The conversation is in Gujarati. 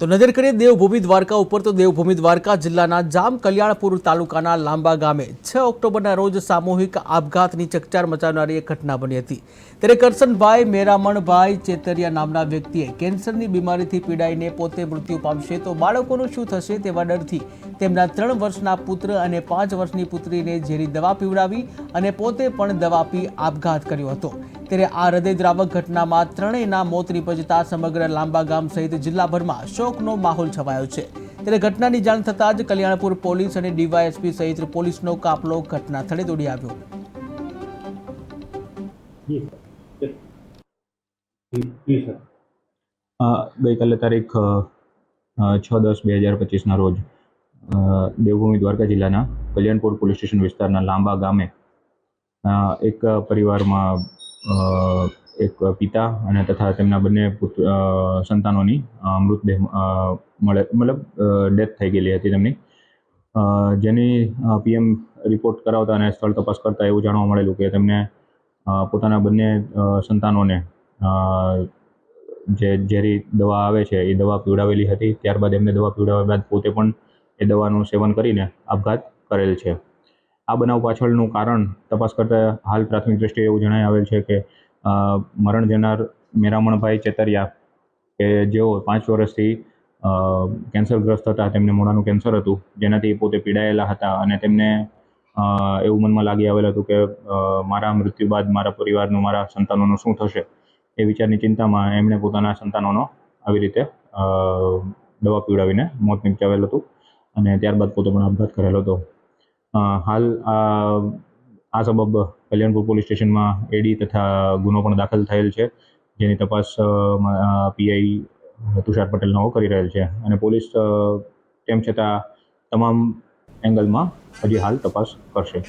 તો નજર કરીએ દેવભૂમિ દ્વારકા ઉપર, તો દેવભૂમિ દ્વારકા જિલ્લાના જામ કલ્યાણપુર તાલુકાના લાંબા ગામે છ ઓક્ટોબરના રોજ સામૂહિક આપઘાતની ચકચાર મચાવનારી એક ઘટના બની હતી. ત્યારે કરસનભાઈ મેરામણભાઈ ચેતરિયા નામના વ્યક્તિએ કેન્સરની બીમારીથી પીડાઈને પોતે મૃત્યુ પામશે તો બાળકોનું શું થશે તેવા ડરથી તેમના ત્રણ વર્ષના પુત્ર અને પાંચ વર્ષની પુત્રીને ઝેરી દવા પીવડાવી અને પોતે પણ દવા પી આપઘાત કર્યો હતો. ત્યારે આ હૃદયદ્રાવક ઘટનામાં ત્રણેયના મોત નીપજતા સમગ્ર લાંબા ગામ સહિત જિલ્લાભરમાં શોકનો માહોલ છવાયો છે. ત્યારે ઘટનાની જાણ થતાં જ કલ્યાણપુર પોલીસ અને ડીવાયએસપી સહિત પોલીસનો કાફલો ઘટના દોડી આવ્યો. ગઈકાલે તારીખ છ દસ બે હજાર પચીસના રોજ દેવભૂમિ દ્વારકા જિલ્લાના કલ્યાણપુર પોલીસ સ્ટેશન વિસ્તારના લાંબા ગામે એક પરિવારમાં એક પિતા અને તથા તેમના બંને પુત્ર સંતાનોની મૃતદેહ મળે, મતલબ ડેથ થઈ ગયેલી હતી તેમની. જેની પીએમ રિપોર્ટ કરાવતા અને સ્થળ તપાસ કરતા એવું જાણવા મળેલું કે તેમને પોતાના બંને સંતાનોને જે, ઝેરી દવા આવે છે એ દવા પીવડાવેલી હતી. ત્યારબાદ એમને દવા પીવડાવ્યા બાદ પોતે પણ એ દવાનું સેવન કરીને આપઘાત કરેલ છે. આ બનાવ પાછળનું કારણ તપાસ કરતા હાલ પ્રાથમિક દ્રષ્ટિએ એવું જણાઈ આવેલ છે કે મરણ જનાર મેરામણભાઈ ચેતરિયા કે જેઓ પાંચ વર્ષથી કેન્સરગ્રસ્ત હતા, તેમને મોઢાનું કેન્સર હતું, જેનાથી પોતે પીડાયેલા હતા અને તેમને એવું મનમાં લાગી આવેલ હતું કે મારા મૃત્યુ બાદ મારા પરિવારનું, મારા સંતાનોનું શું થશે એ વિચારની ચિંતામાં એમણે પોતાના સંતાનોનો આવી રીતે દવા પીવડાવીને મોત નીપજાવેલ હતું અને ત્યારબાદ પોતે પણ આપઘાત કરેલો હતો. હાલ આ આ સબબ કલ્યાણપુર પોલીસ સ્ટેશનમાં એડી તથા ગુનો પણ દાખલ થયેલ છે. જેની તપાસ પીઆઈ તુષાર પટેલ નવો કરી રહેલ છે. અને પોલીસ તેમ છતાં તમામ એંગલમાં હજી હાલ તપાસ કરશે.